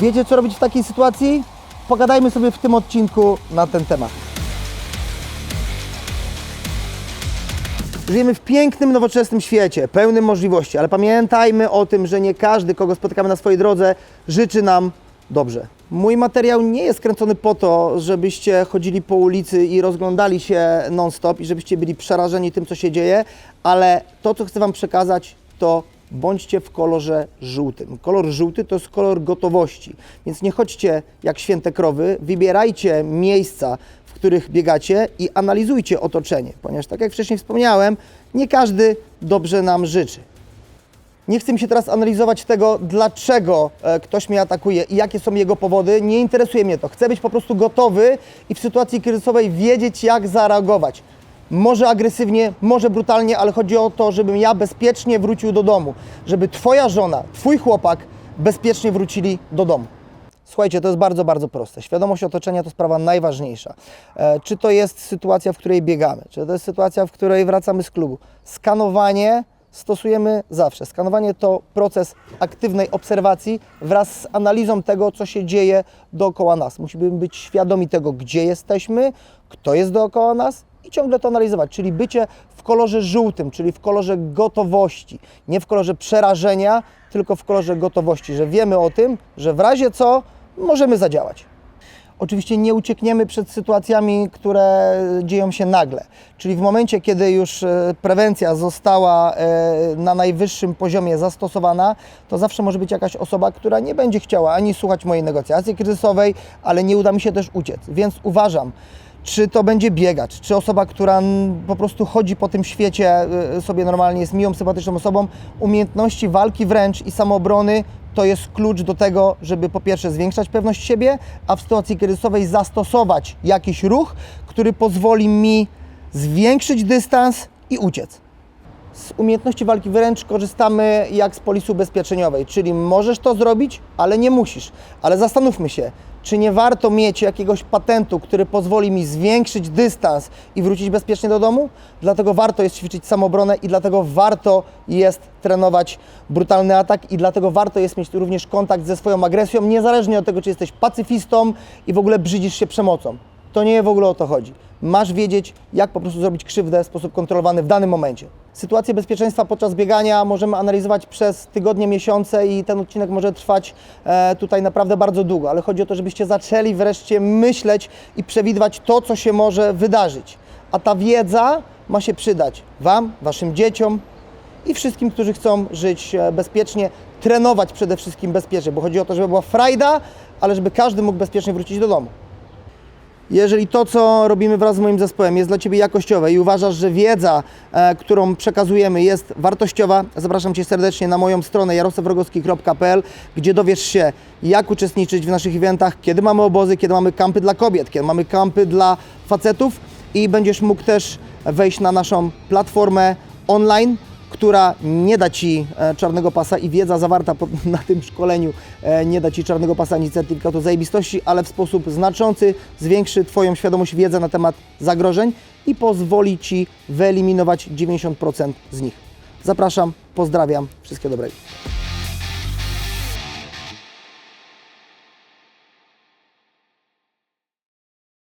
Wiecie, co robić w takiej sytuacji? Pogadajmy sobie w tym odcinku na ten temat. Żyjemy w pięknym, nowoczesnym świecie, pełnym możliwości, ale pamiętajmy o tym, że nie każdy, kogo spotykamy na swojej drodze, życzy nam dobrze. Mój materiał nie jest kręcony po to, żebyście chodzili po ulicy i rozglądali się non-stop i żebyście byli przerażeni tym, co się dzieje, ale to, co chcę Wam przekazać, to bądźcie w kolorze żółtym. Kolor żółty to jest kolor gotowości, więc nie chodźcie jak święte krowy, wybierajcie miejsca, w których biegacie i analizujcie otoczenie, ponieważ tak jak wcześniej wspomniałem, nie każdy dobrze nam życzy. Nie chcę mi się teraz analizować tego, dlaczego e, ktoś mnie atakuje i jakie są jego powody. Nie interesuje mnie to. Chcę być po prostu gotowy i w sytuacji kryzysowej wiedzieć, jak zareagować. Może agresywnie, może brutalnie, ale chodzi o to, żebym ja bezpiecznie wrócił do domu. Żeby Twoja żona, Twój chłopak bezpiecznie wrócili do domu. Słuchajcie, to jest bardzo, bardzo proste. Świadomość otoczenia to sprawa najważniejsza. E, czy to jest sytuacja, w której biegamy, czy to jest sytuacja, w której wracamy z klubu. Skanowanie stosujemy zawsze. Skanowanie to proces aktywnej obserwacji wraz z analizą tego, co się dzieje dookoła nas. Musimy być świadomi tego, gdzie jesteśmy, kto jest dookoła nas i ciągle to analizować, czyli bycie w kolorze żółtym, czyli w kolorze gotowości, nie w kolorze przerażenia, tylko w kolorze gotowości, że wiemy o tym, że w razie co możemy zadziałać. Oczywiście nie uciekniemy przed sytuacjami, które dzieją się nagle. Czyli w momencie, kiedy już e, prewencja została e, na najwyższym poziomie zastosowana, to zawsze może być jakaś osoba, która nie będzie chciała ani słuchać mojej negocjacji kryzysowej, ale nie uda mi się też uciec. Więc uważam, czy to będzie biegacz, czy osoba, która po prostu chodzi po tym świecie y, sobie normalnie, jest miłą, sympatyczną osobą, umiejętności walki wręcz i samoobrony to jest klucz do tego, żeby po pierwsze zwiększać pewność siebie, a w sytuacji kryzysowej zastosować jakiś ruch, który pozwoli mi zwiększyć dystans i uciec. Z umiejętności walki wręcz korzystamy jak z polisy ubezpieczeniowej, czyli możesz to zrobić, ale nie musisz. Ale zastanówmy się, czy nie warto mieć jakiegoś patentu, który pozwoli mi zwiększyć dystans i wrócić bezpiecznie do domu? Dlatego warto jest ćwiczyć samobronę i dlatego warto jest trenować brutalny atak i dlatego warto jest mieć również kontakt ze swoją agresją, niezależnie od tego, czy jesteś pacyfistą i w ogóle brzydzisz się przemocą. To nie w ogóle o to chodzi. Masz wiedzieć, jak po prostu zrobić krzywdę w sposób kontrolowany w danym momencie. Sytuację bezpieczeństwa podczas biegania możemy analizować przez tygodnie, miesiące i ten odcinek może trwać e, tutaj naprawdę bardzo długo, ale chodzi o to, żebyście zaczęli wreszcie myśleć i przewidywać to, co się może wydarzyć. A ta wiedza ma się przydać Wam, Waszym dzieciom, i wszystkim, którzy chcą żyć e, bezpiecznie, trenować przede wszystkim bezpiecznie, bo chodzi o to, żeby była frajda, ale żeby każdy mógł bezpiecznie wrócić do domu. Jeżeli to, co robimy wraz z moim zespołem jest dla Ciebie jakościowe i uważasz, że wiedza, e, którą przekazujemy jest wartościowa, zapraszam Cię serdecznie na moją stronę jarosławrogowski.pl, gdzie dowiesz się, jak uczestniczyć w naszych eventach, kiedy mamy obozy, kiedy mamy kampy dla kobiet, kiedy mamy kampy dla facetów i będziesz mógł też wejść na naszą platformę online, która nie da Ci e, czarnego pasa i wiedza zawarta na tym szkoleniu e, nie da Ci czarnego pasa ani certyfikatu zajebistości, ale w sposób znaczący zwiększy Twoją świadomość, wiedzę na temat zagrożeń i pozwoli Ci wyeliminować 90% z nich. Zapraszam, pozdrawiam, wszystkiego dobrego.